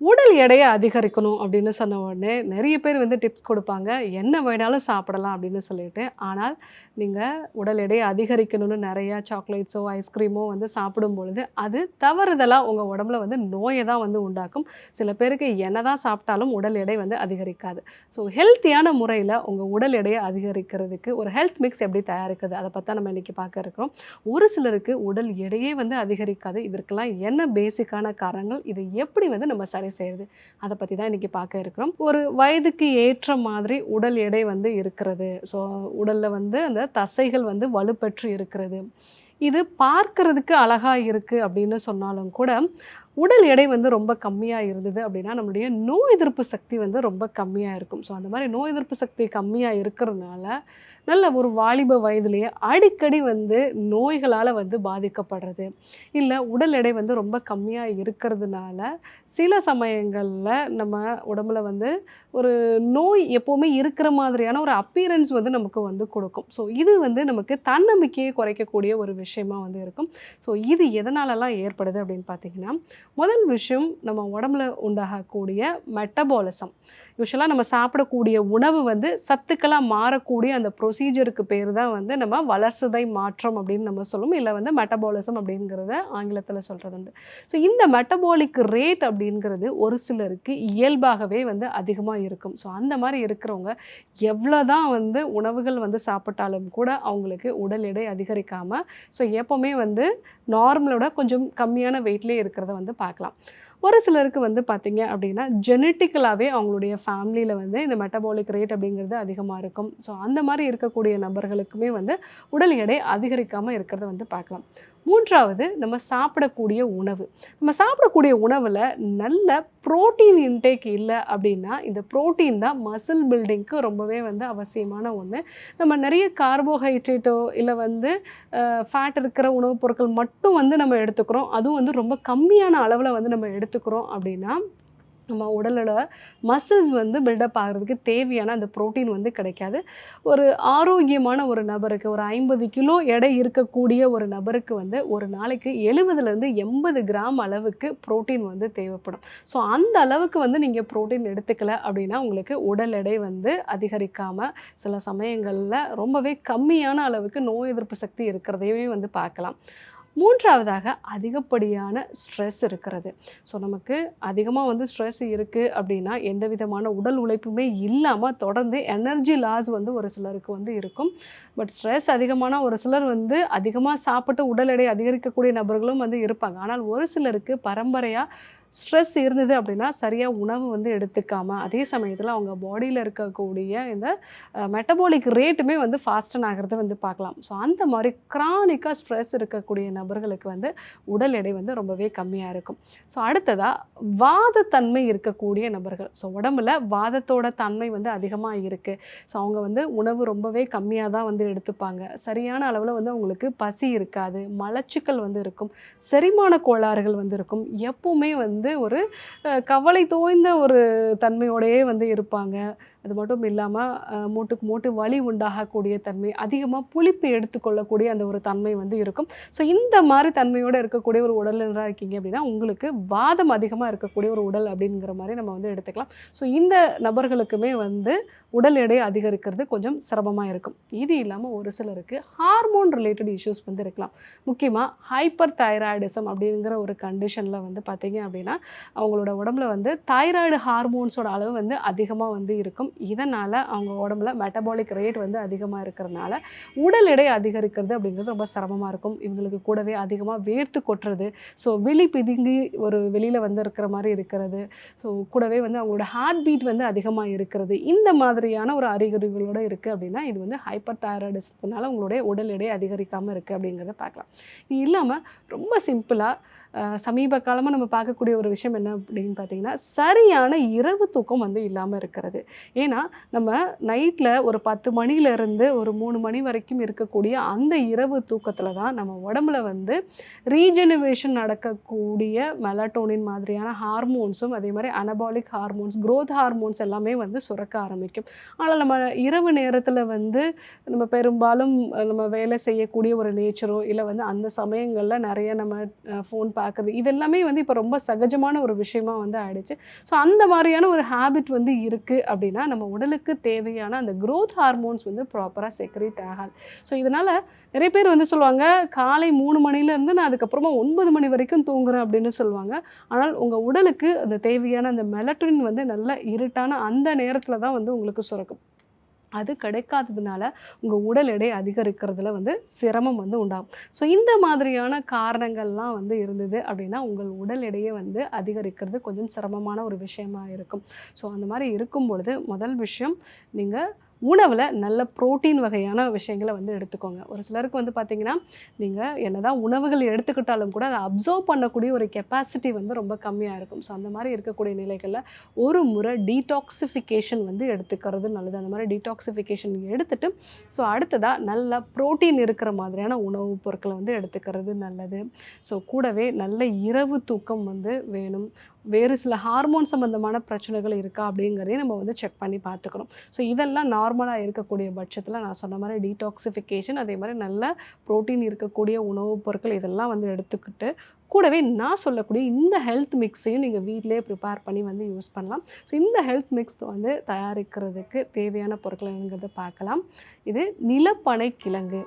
உடல் எடையை அதிகரிக்கணும் அப்படின்னு சொன்ன உடனே நிறைய பேர் வந்து டிப்ஸ் கொடுப்பாங்க. என்ன வேணாலும் சாப்பிடலாம் அப்படின்னு சொல்லிட்டு. ஆனால் நீங்கள் உடல் எடையை அதிகரிக்கணும்னு நிறையா சாக்லேட்ஸோ ஐஸ்கிரீமோ வந்து சாப்பிடும் பொழுது அது தவறுதலாக உங்கள் உடம்புல வந்து நோயை தான் வந்து உண்டாக்கும். சில பேருக்கு என்ன தான் சாப்பிட்டாலும் உடல் எடை வந்து அதிகரிக்காது. ஸோ ஹெல்த்தியான முறையில் உங்கள் உடல் எடையை அதிகரிக்கிறதுக்கு ஒரு ஹெல்த் மிக்ஸ் எப்படி தயாரிக்குது அதை பற்றி நம்ம இன்றைக்கி பார்க்க இருக்கிறோம். ஒரு சிலருக்கு உடல் எடையே வந்து அதிகரிக்காது. இதற்கெல்லாம் என்ன பேசிக்கான காரணங்கள்? இதை எப்படி வந்து நம்ம சரி செய்யறது அதை பற்றி தான் இன்றைக்கி பார்க்க இருக்கிறோம். ஒரு வயதுக்கு ஏற்ற மாதிரி உடல் எடை வந்து இருக்கிறது. ஸோ உடலில் வந்து அந்த தசைகள் வந்து வலுப்பெற்று இருக்கிறது. இது பார்க்கறதுக்கு அழகாக இருக்குது அப்படின்னு சொன்னாலும் கூட உடல் எடை வந்து ரொம்ப கம்மியாக இருந்தது அப்படின்னா நம்மளுடைய நோய் எதிர்ப்பு சக்தி வந்து ரொம்ப கம்மியாக இருக்கும். ஸோ அந்த மாதிரி நோய் எதிர்ப்பு சக்தி கம்மியாக இருக்கிறதுனால நல்ல ஒரு வாலிப வயதிலேயே அடிக்கடி வந்து நோய்களால் வந்து பாதிக்கப்படுறது. இல்லை உடல் எடை வந்து ரொம்ப கம்மியாக இருக்கிறதுனால சில சமயங்களில் நம்ம உடம்புல வந்து ஒரு நோய் எப்போவுமே இருக்கிற மாதிரியான ஒரு அப்பீரன்ஸ் வந்து நமக்கு வந்து கொடுக்கும். ஸோ இது வந்து நமக்கு தன்னம்பிக்கையை குறைக்கக்கூடிய ஒரு விஷயமா வந்து இருக்கும். ஸோ இது எதனாலலாம் ஏற்படுது அப்படின்னு பார்த்தீங்கன்னா முதல் விஷயம் நம்ம உடம்புல உண்டாகக்கூடிய மெட்டபாலிசம் யூஸ்வலாக நம்ம சாப்பிடக்கூடிய உணவு வந்து சத்துக்களாக மாறக்கூடிய அந்த ப்ரொசீஜருக்கு பேர் தான் வந்து நம்ம வளர்சதை மாற்றம் அப்படின்னு நம்ம சொல்லுவோம். இல்லை வந்து மெட்டபாலிசம் அப்படிங்கிறத ஆங்கிலத்தில் சொல்கிறது உண்டு ஸோ இந்த மெட்டபாலிக் ரேட் அப்படிங்கிறது ஒரு சிலருக்கு இயல்பாகவே வந்து அதிகமாக இருக்கும். ஸோ அந்த மாதிரி இருக்கிறவங்க எவ்வளோ தான் வந்து உணவுகள் வந்து சாப்பிட்டாலும் கூட அவங்களுக்கு உடல் எடை அதிகரிக்காமல் ஸோ எப்போவுமே வந்து நார்மலோட கொஞ்சம் கம்மியான வெயிட்லேயே இருக்கிறத வந்து பார்க்கலாம். ஒரு சிலருக்கு வந்து பார்த்தீங்க அப்படின்னா ஜெனட்டிக்கலாகவே அவங்களுடைய ஃபேமிலியில் வந்து இந்த மெட்டபாலிக் ரேட் அப்படிங்கிறது அதிகமாக இருக்கும். ஸோ அந்த மாதிரி இருக்கக்கூடிய நபர்களுக்குமே வந்து உடல் எடை அதிகரிக்காமல் இருக்கிறத வந்து பார்க்கலாம். மூன்றாவது நம்ம சாப்பிடக்கூடிய உணவு. நம்ம சாப்பிடக்கூடிய உணவில் நல்ல ப்ரோட்டீன் இன்டேக் இல்லை அப்படின்னா இந்த ப்ரோட்டீன் தான் மசில் பில்டிங்க்கு ரொம்பவே வந்து அவசியமான ஒன்று நம்ம நிறைய கார்போஹைட்ரேட்டோ இல்லை வந்து ஃபேட் இருக்கிற உணவுப் பொருட்கள் மட்டும் வந்து நம்ம எடுத்துக்கிறோம். அதுவும் வந்து ரொம்ப கம்மியான அளவில் வந்து நம்ம எடுத்துக்கிறோம் அப்படின்னா நம்ம உடலோட மசில்ஸ் வந்து பில்டப் ஆகிறதுக்கு தேவையான அந்த ப்ரோட்டீன் வந்து கிடைக்காது. ஒரு ஆரோக்கியமான ஒரு நபருக்கு ஒரு ஐம்பது கிலோ எடை இருக்கக்கூடிய ஒரு நபருக்கு வந்து ஒரு நாளைக்கு எழுபதுலேருந்து எண்பது கிராம் அளவுக்கு புரோட்டீன் வந்து தேவைப்படும். ஸோ அந்த அளவுக்கு வந்து நீங்கள் புரோட்டீன் எடுத்துக்கல அப்படின்னா உங்களுக்கு உடல் எடை வந்து அதிகரிக்காமல் சில சமயங்களில் ரொம்பவே கம்மியான அளவுக்கு நோய் எதிர்ப்பு சக்தி இருக்கிறதையுமே வந்து பார்க்கலாம். மூன்றாவதாக அதிகப்படியான ஸ்ட்ரெஸ் இருக்கிறது. ஸோ நமக்கு அதிகமாக வந்து ஸ்ட்ரெஸ் இருக்குது அப்படின்னா எந்த விதமான உடல் உழைப்புமே இல்லாமல் தொடர்ந்து எனர்ஜி லாஸ் வந்து ஒரு சிலருக்கு வந்து இருக்கும். பட் ஸ்ட்ரெஸ் அதிகமான ஒரு சிலர் வந்து அதிகமாக சாப்பிட்டு உடல் எடை அதிகரிக்கக்கூடிய நபர்களும் வந்து இருப்பாங்க. ஆனால் ஒரு சிலருக்கு பரம்பரையாக ஸ்ட்ரெஸ் இருந்தது அப்படின்னா சரியாக உணவு வந்து எடுத்துக்காமல் அதே சமயத்தில் அவங்க பாடியில் இருக்கக்கூடிய இந்த மெட்டபாலிக் ரேட்டுமே வந்து ஃபாஸ்டன் ஆகிறத வந்து பார்க்கலாம். ஸோ அந்த மாதிரி க்ரானிக்காக ஸ்ட்ரெஸ் இருக்கக்கூடிய நபர்களுக்கு வந்து உடல் எடை வந்து ரொம்பவே கம்மியாக இருக்கும். ஸோ அடுத்ததாக வாதத்தன்மை இருக்கக்கூடிய நபர்கள். ஸோ உடம்புல வாதத்தோட தன்மை வந்து அதிகமாக இருக்குது ஸோ அவங்க வந்து உணவு ரொம்பவே கம்மியாக தான் வந்து எடுத்துப்பாங்க. சரியான அளவில் வந்து அவங்களுக்கு பசி இருக்காது மலச்சிக்கல் வந்து இருக்கும் செரிமான கோளாறுகள் வந்து இருக்கும். எப்பவுமே வந்து ஒரு கவலை தோய்ந்த ஒரு தன்மையோடையே வந்து இருப்பாங்க. அது மட்டும் இல்லாமல் மூட்டுக்கு மூட்டு வலி உண்டாகக்கூடிய தன்மை அதிகமாக புளிப்பு எடுத்துக்கொள்ளக்கூடிய அந்த ஒரு தன்மை வந்து இருக்கும். ஸோ இந்த மாதிரி தன்மையோடு இருக்கக்கூடிய ஒரு உடல்நலராக இருக்கீங்க அப்படின்னா உங்களுக்கு வாதம் அதிகமாக இருக்கக்கூடிய ஒரு உடல் அப்படிங்கிற மாதிரி நம்ம வந்து எடுத்துக்கலாம். ஸோ இந்த நபர்களுக்குமே வந்து உடல் எடை அதிகரிக்கிறது கொஞ்சம் சிரமமாக இருக்கும். இது இல்லாமல் ஒரு சிலருக்கு ஹார்மோன் ரிலேட்டட் இஷ்யூஸ் வந்து இருக்கலாம். முக்கியமாக ஹைப்பர் தைராய்டிசம் அப்படிங்கிற ஒரு கண்டிஷனில் வந்து பார்த்தீங்க அப்படின்னா அவங்களோட உடம்புல வந்து தைராய்டு ஹார்மோன்ஸோட அளவு வந்து அதிகமாக வந்து இருக்கும். இதனால் அவங்க உடம்புல மெட்டபாலிக் ரேட் வந்து அதிகமாக இருக்கிறதுனால உடல் எடை அதிகரிக்கிறது அப்படிங்கிறது ரொம்ப சிரமமாக இருக்கும். இவங்களுக்கு கூடவே அதிகமாக வேர்த்து கொட்டுறது ஸோ விழி பிதுங்கி ஒரு வெளியில் வந்து இருக்கிற மாதிரி இருக்கிறது ஸோ கூடவே வந்து அவங்களோட ஹார்ட் பீட் வந்து அதிகமாக இருக்கிறது இந்த மாதிரியான ஒரு அறிகுறிகளோடு இருக்குது அப்படின்னா இது வந்து ஹைப்பர் தைராய்டிஸ்னால உங்களுடைய உடல் எடை அதிகரிக்காமல் இருக்குது அப்படிங்கிறத பார்க்கலாம். இது இல்லாமல் ரொம்ப சிம்பிளாக சமீப காலமாக நம்ம பார்க்கக்கூடிய ஒரு விஷயம் என்ன அப்படின்னு பார்த்தீங்கன்னா சரியான இரவு தூக்கம் வந்து இல்லாமல் இருக்கிறது. ஏன்னா நம்ம நைட்டில் ஒரு பத்து மணிலேருந்து ஒரு மூணு மணி வரைக்கும் இருக்கக்கூடிய அந்த இரவு தூக்கத்தில் தான் நம்ம உடம்புல வந்து ரீஜெனரேஷன் நடக்கக்கூடிய மெலட்டோனின் மாதிரியான ஹார்மோன்ஸும் அதே மாதிரி அனபாலிக் ஹார்மோன்ஸ் க்ரோத் ஹார்மோன்ஸ் எல்லாமே வந்து சுரக்க ஆரம்பிக்கும். ஆனால் நம்ம இரவு நேரத்தில் வந்து நம்ம பெரும்பாலும் நம்ம வேலை செய்யக்கூடிய ஒரு நேச்சரோ இல்லை வந்து அந்த சமயங்களில் நிறைய நம்ம ஃபோன் பார்க்குறது. இதெல்லாமே வந்து இப்போ ரொம்ப சகஜமான ஒரு விஷயமா வந்து ஆயிடுச்சு. ஸோ அந்த மாதிரியான ஒரு ஹேபிட் வந்து இருக்குது அப்படின்னா நம்ம உடலுக்கு தேவையான அந்த க்ரோத் ஹார்மோன்ஸ் வந்து ப்ராப்பராக செக்ரேட் ஆகாது. ஸோ இதனால் நிறைய பேர் வந்து சொல்லுவாங்க காலை மூணு மணிலேருந்து நான் அதுக்கப்புறமா ஒன்பது மணி வரைக்கும் தூங்குறேன் அப்படின்னு சொல்லுவாங்க. ஆனால் உங்கள் உடலுக்கு அந்த தேவையான அந்த மெலட்ரின் வந்து நல்ல இருட்டான அந்த நேரத்தில் தான் வந்து உங்களுக்கு சுரக்கும். அது கிடைக்காததுனால உங்கள் உடல் எடை அதிகரிக்கிறதுல வந்து சிரமம் வந்து உண்டாகும். ஸோ இந்த மாதிரியான காரணங்கள்லாம் வந்து இருந்தது அப்படின்னா உங்கள் உடல் எடையை வந்து அதிகரிக்கிறது கொஞ்சம் சிரமமான ஒரு விஷயமா இருக்கும். ஸோ அந்த மாதிரி இருக்கும் பொழுது முதல் விஷயம் நீங்கள் உணவில் நல்ல புரோட்டீன் வகையான விஷயங்களை வந்து எடுத்துக்கோங்க. ஒரு சிலருக்கு வந்து பார்த்தீங்கன்னா நீங்கள் என்ன தான் உணவுகள் எடுத்துக்கிட்டாலும் கூட அதை அப்சர்வ் பண்ணக்கூடிய ஒரு கெப்பாசிட்டி வந்து ரொம்ப கம்மியாக இருக்கும். ஸோ அந்த மாதிரி இருக்கக்கூடிய நிலைகளில் ஒரு முறை டீடாக்சிஃபிகேஷன் வந்து எடுத்துக்கிறது நல்லது. அந்த மாதிரி டீடாக்சிஃபிகேஷன் எடுத்துகிட்டு ஸோ அடுத்ததாக நல்ல புரோட்டீன் இருக்கிற மாதிரியான உணவுப் பொருட்களை வந்து எடுத்துக்கிறது நல்லது. ஸோ கூடவே நல்ல இரவு தூக்கம் வந்து வேணும். வேறு சில ஹார்மோன் சம்மந்தமான பிரச்சனைகள் இருக்கா அப்படிங்கிறதையும் நம்ம வந்து செக் பண்ணி பார்த்துக்கணும். ஸோ இதெல்லாம் நார்மலாக இருக்கக்கூடிய பட்சத்தில் நான் சொன்ன மாதிரி டீடாக்சிஃபிகேஷன் அதே மாதிரி நல்ல புரோட்டீன் இருக்கக்கூடிய உணவுப் பொருட்கள் இதெல்லாம் வந்து எடுத்துக்கிட்டு கூடவே நான் சொல்லக்கூடிய இந்த ஹெல்த் மிக்ஸையும் நீங்கள் வீட்டிலே ப்ரிப்பேர் பண்ணி வந்து யூஸ் பண்ணலாம். ஸோ இந்த ஹெல்த் மிக்ஸ் வந்து தயாரிக்கிறதுக்கு தேவையான பொருட்கள் என்னங்கிறத பார்க்கலாம். இது நிலப்பனை கிழங்கு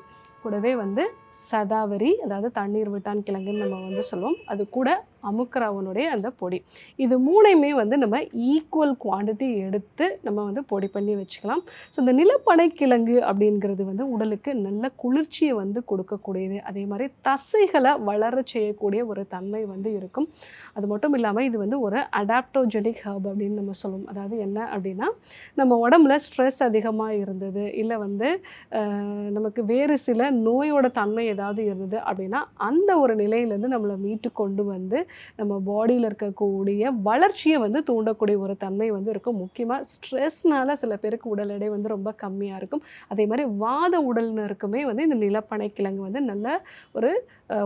கூடவே வந்து சதாவரி அதாவது தண்ணீர் விட்டான் கிழங்குன்னு நம்ம வந்து சொல்லுவோம். அது கூட அமுக்கராவனுடைய அந்த பொடி. இது மூணையுமே வந்து நம்ம ஈக்குவல் குவான்டிட்டி எடுத்து நம்ம வந்து பொடி பண்ணி வச்சுக்கலாம். ஸோ இந்த நிலப்பனை கிழங்கு அப்படிங்கிறது வந்து உடலுக்கு நல்ல குளிர்ச்சியை வந்து கொடுக்கக்கூடியது. அதே மாதிரி தசைகளை வளர செய்யக்கூடிய ஒரு தன்மை வந்து இருக்கும். அது மட்டும் இல்லாமல் இது வந்து ஒரு அடாப்டோஜெனிக் ஹர்ப் அப்படின்னு நம்ம சொல்லுவோம். அதாவது என்ன அப்படின்னா நம்ம உடம்புல ஸ்ட்ரெஸ் அதிகமாக இருந்தது இல்லை வந்து நமக்கு வேறு சில நோயோட தன்மை ஏதாவது இருந்தது அப்படின்னா அந்த ஒரு நிலையிலேருந்து நம்மளை மீட்டு கொண்டு வந்து நம்ம பாடியில் இருக்கக்கூடிய வளர்ச்சியை வந்து தூண்டக்கூடிய ஒரு தன்மை வந்து இருக்கும். முக்கியமாக ஸ்ட்ரெஸ்னால சில பேருக்கு உடல் எடை வந்து ரொம்ப கம்மியாக இருக்கும். அதே மாதிரி வாத உடல்னருக்குமே வந்து இந்த நிலப்பனை கிழங்கு வந்து நல்ல ஒரு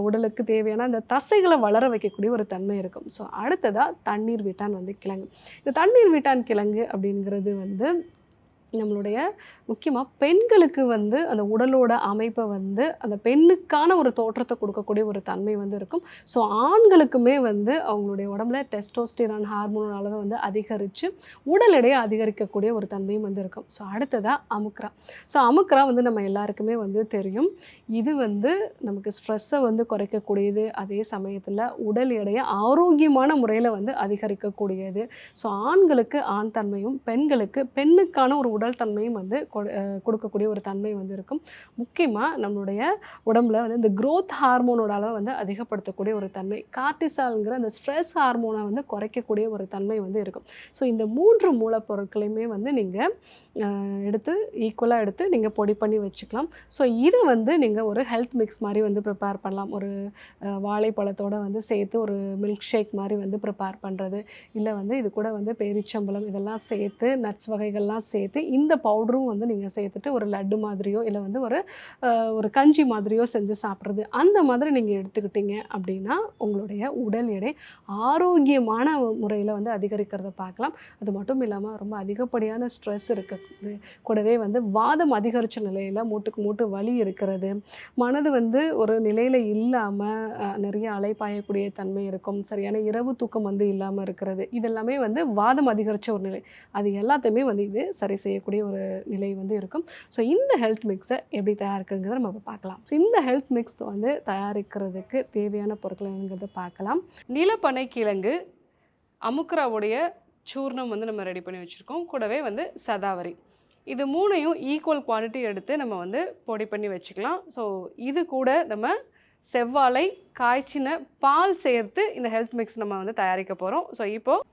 உடலுக்கு தேவையான அந்த தசைகளை வளர வைக்கக்கூடிய ஒரு தன்மை இருக்கும். ஸோ அடுத்ததாக தண்ணீர் வீட்டான் வந்து கிழங்கு. இந்த தண்ணீர் வீட்டான் கிழங்கு அப்படிங்கிறது வந்து நம்மளுடைய முக்கியமாக பெண்களுக்கு வந்து அந்த உடலோட அமைப்பை வந்து அந்த பெண்ணுக்கான ஒரு தோற்றத்தை கொடுக்கக்கூடிய ஒரு தன்மை வந்து இருக்கும். ஸோ ஆண்களுக்குமே வந்து அவங்களுடைய உடம்புல டெஸ்டோஸ்டிரான் ஹார்மோன் அளவை வந்து அதிகரித்து உடல் எடையை அதிகரிக்கக்கூடிய ஒரு தன்மையும் வந்து இருக்கும். ஸோ அடுத்ததாக அமுக்ரா. ஸோ அமுக்ரா வந்து நம்ம எல்லாருக்குமே வந்து தெரியும். இது வந்து நமக்கு ஸ்ட்ரெஸ்ஸை வந்து குறைக்கக்கூடியது. அதே சமயத்தில் உடல் எடையை ஆரோக்கியமான முறையில் வந்து அதிகரிக்கக்கூடியது. ஸோ ஆண்களுக்கு ஆண் தன்மையும் பெண்களுக்கு பெண்ணுக்கான ஒரு உடல் தன்மையும் வந்து கொடு- கொடுக்கக்கூடிய ஒரு தன்மை வந்து இருக்கும். முக்கியமாக நம்மளுடைய உடம்புல வந்து இந்த க்ரோத் ஹார்மோனோட அளவை வந்து அதிகப்படுத்தக்கூடிய ஒரு தன்மை கார்டிசால்ங்கிற அந்த ஸ்ட்ரெஸ் ஹார்மோனை வந்து குறைக்கக்கூடிய ஒரு தன்மை வந்து இருக்கும். ஸோ இந்த மூன்று மூலப்பொருட்களையுமே வந்து நீங்கள் எடுத்து ஈக்குவலாக எடுத்து நீங்கள் பொடி பண்ணி வச்சுக்கலாம். ஸோ இதை வந்து நீங்கள் ஒரு ஹெல்த் மிக்ஸ் மாதிரி வந்து ப்ரிப்பேர் பண்ணலாம். ஒரு வாழைப்பழத்தோடு வாழைப்பழத்தோட வந்து சேர்த்து ஒரு மில்க் ஷேக் மாதிரி வந்து ப்ரிப்பேர் பண்ணுறது இல்லை வந்து இது கூட வந்து பேரிச்சம்பழம் இதெல்லாம் சேர்த்து நட்ஸ் வகைகள்லாம் சேர்த்து இந்த பவுடரும் வந்து நீங்கள் சேர்த்துட்டு ஒரு லட்டு மாதிரியோ இல்லை வந்து ஒரு ஒரு கஞ்சி மாதிரியோ செஞ்சு சாப்பிட்றது. அந்த மாதிரி நீங்கள் எடுத்துக்கிட்டீங்க அப்படின்னா உங்களுடைய உடல் எடை ஆரோக்கியமான முறையில் வந்து அதிகரிக்கிறத பார்க்கலாம். அது மட்டும் இல்லாமல் ரொம்ப அதிகப்படியான ஸ்ட்ரெஸ் இருக்குது. கூடவே வந்து வாதம் அதிகரித்த நிலையில் மூட்டுக்கு மூட்டு வலி இருக்கிறது. மனது வந்து ஒரு நிலையில் இல்லாமல் நிறைய அலைப்பாயக்கூடிய தன்மை இருக்கும். சரியான இரவு தூக்கம் வந்து இல்லாமல் இருக்கிறது. இதெல்லாமே வந்து வாதம் அதிகரித்த ஒரு நிலை. அது எல்லாத்தையுமே வந்து இது சரி செய்யக்கூடிய ஒரு நிலை வந்து இருக்கும். ஸோ இந்த ஹெல்த் மிக்ஸை எப்படி தயாரிக்கிறதுங்கிறத நம்ம இப்போ பார்க்கலாம். ஸோ இந்த ஹெல்த் மிக்ஸ் வந்து தயாரிக்கிறதுக்கு தேவையான பொருட்கள் என்னங்கிறத பார்க்கலாம். நிலப்பனை கிழங்கு அமுக்ராவுடைய சூர்ணம் வந்து நம்ம ரெடி பண்ணி வச்சுருக்கோம். கூடவே வந்து சதாவரி. இது மூணையும் ஈக்குவல் குவான்டிட்டி எடுத்து நம்ம வந்து பொடி பண்ணி வச்சுக்கலாம். ஸோ இது கூட நம்ம செவ்வாழை காய்ச்சின பால் சேர்த்து இந்த ஹெல்த் மிக்ஸ் நம்ம வந்து தயாரிக்க போகிறோம் ஸோ இப்போது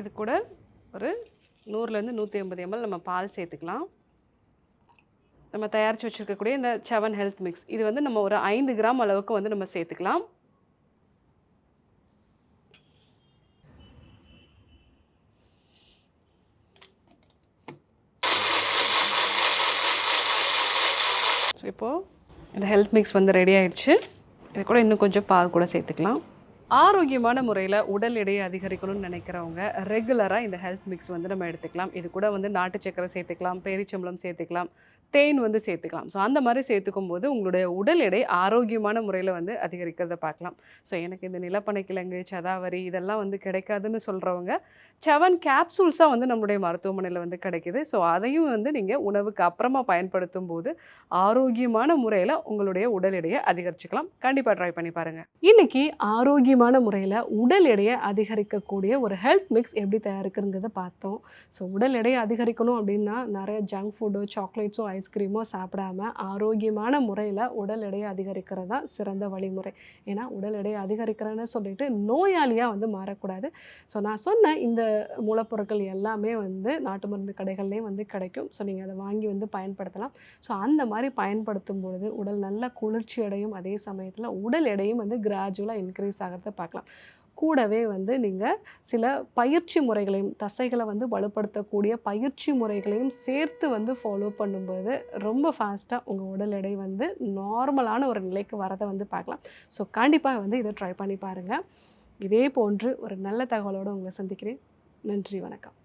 இது கூட ஒரு நூறுலேருந்து நூற்றி ஐம்பது எம்எல் நம்ம பால் சேர்த்துக்கலாம். நம்ம தயாரித்து வச்சுருக்கக்கூடிய இந்த செவன் ஹெல்த் மிக்ஸ் இது வந்து நம்ம ஒரு ஐந்து கிராம் அளவுக்கு வந்து நம்ம சேர்த்துக்கலாம். ஸோ இப்போது இந்த ஹெல்த் மிக்ஸ் வந்து ரெடி ஆயிடுச்சு. இது கூட இன்னும் கொஞ்சம் பால் கூட சேர்த்துக்கலாம். ஆரோக்கியமான முறையில் உடல் எடையை அதிகரிக்கணும்னு நினைக்கிறவங்க ரெகுலராக இந்த ஹெல்த் மிக்ஸ் வந்து நம்ம எடுத்துக்கலாம். இது கூட வந்து நாட்டு சக்கரை சேர்த்துக்கலாம் பேரிச்சம்பளம் சேர்த்துக்கலாம் தேன் வந்து சேர்த்துக்கலாம். ஸோ அந்த மாதிரி சேர்த்துக்கும் போது உங்களுடைய உடல் எடை ஆரோக்கியமான முறையில் வந்து அதிகரிக்கிறத பார்க்கலாம். ஸோ எனக்கு இந்த நிலப்பனை கிழங்கு சதாவரி இதெல்லாம் வந்து கிடைக்காதுன்னு சொல்கிறவங்க செவன் கேப்சூல்ஸாக வந்து நம்மளுடைய மருத்துவமனையில் வந்து கிடைக்குது. ஸோ அதையும் வந்து நீங்கள் உணவுக்கு அப்புறமா பயன்படுத்தும் போது ஆரோக்கியமான முறையில் உங்களுடைய உடல் எடையை அதிகரிச்சுக்கலாம். கண்டிப்பாக ட்ரை பண்ணி பாருங்கள் இன்றைக்கி ஆரோக்கிய ஆரோக்கியமான முறையில் உடல் எடையை அதிகரிக்கக்கூடிய ஒரு ஹெல்த் மிக்ஸ் எப்படி தயாரிக்கிறங்கிறத பார்த்தோம். ஸோ உடல் எடையை அதிகரிக்கணும் அப்படின்னா நிறைய ஜங்க் ஃபுட்டோ சாக்லேட்ஸோ ஐஸ்கிரீமோ சாப்பிடாம ஆரோக்கியமான முறையில் உடல் எடையை அதிகரிக்கிறது தான் சிறந்த வழிமுறை. ஏன்னா உடல் எடையை அதிகரிக்கிறேன்னு சொல்லிட்டு நோயாளியாக வந்து மாறக்கூடாது. ஸோ நான் சொன்ன இந்த மூலப்பொருட்கள் எல்லாமே வந்து நாட்டு மருந்து கடைகள்லேயும் வந்து கிடைக்கும். ஸோ நீங்கள் அதை வாங்கி வந்து பயன்படுத்தலாம். ஸோ அந்த மாதிரி பயன்படுத்தும் பொழுது உடல் நல்ல குளிர்ச்சி அடையும். அதே சமயத்தில் உடல் எடையும் வந்து கிராஜுவலாக இன்க்ரீஸ் ஆகிறது பார்க்கலாம். கூடவே வந்து நீங்கள் சில பயிற்சி முறைகளையும் தசைகளை வந்து வலுப்படுத்தக்கூடிய பயிற்சி முறைகளையும் சேர்த்து வந்து ஃபாலோ பண்ணும்போது ரொம்ப ஃபாஸ்ட்டாக உங்கள் உடல் எடை வந்து நார்மலான ஒரு நிலைக்கு வரதை வந்து பார்க்கலாம். ஸோ கண்டிப்பாக வந்து இதை ட்ரை பண்ணி பாருங்கள் இதே போன்று ஒரு நல்ல தகவலோடு உங்களை சந்திக்கிறேன். நன்றி வணக்கம்.